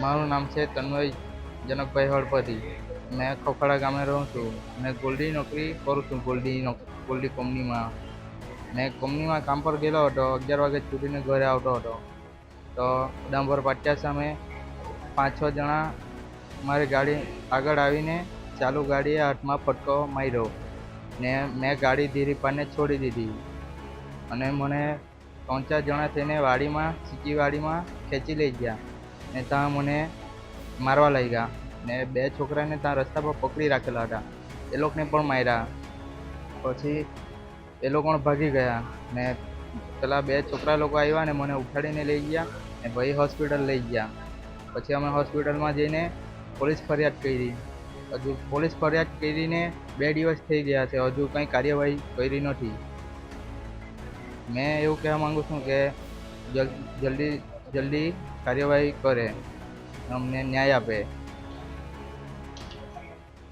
મારું નામ છે તન્મય જનકભાઈ હળપતિ. મેં ખોખડા ગામે રહું છું. મેં ગોલ્ડી નોકરી કરું છું ગોલ્ડી ગોલ્ડી કંપનીમાં. મેં કંપનીમાં કામ પર ગયેલો હતો, અગિયાર વાગે છૂટીને ઘરે આવતો હતો. તો ડાંભર પાટિયા સામે પાંચ છ જણા મારી ગાડી આગળ આવીને ચાલુ ગાડીએ હાથમાં ફટકો માર્યો ને મેં ગાડી ધીરી પાને છોડી દીધી. અને મને ત્રણ ચાર જણા થઈને વાડીમાં, સીટી વાડીમાં ખેંચી લઈ ગયા. ને ત્યાં મને મારવા લાગ્યા ને બે છોકરાને ત્યાં રસ્તા પર પકડી રાખેલા હતા. એ લોકોને પણ માર્યા. પછી એ લોકો પણ ભાગી ગયા ને પેલા બે છોકરા લોકો આવ્યા ને મને ઉઠાડીને લઈ ગયા ને ભાઈ હોસ્પિટલ લઈ ગયા. પછી અમે હોસ્પિટલમાં જઈને પોલીસ ફરિયાદ કરી. હજુ પોલીસ ફરિયાદ કરીને બે દિવસ થઈ ગયા છે. હજુ કંઈ કાર્યવાહી કરી નથી. મેં એવું કહેવા માંગુ છું કે જલ જલ્દી જલ્દી કાર્યવાહી કરે. અમને ન્યાય આપે.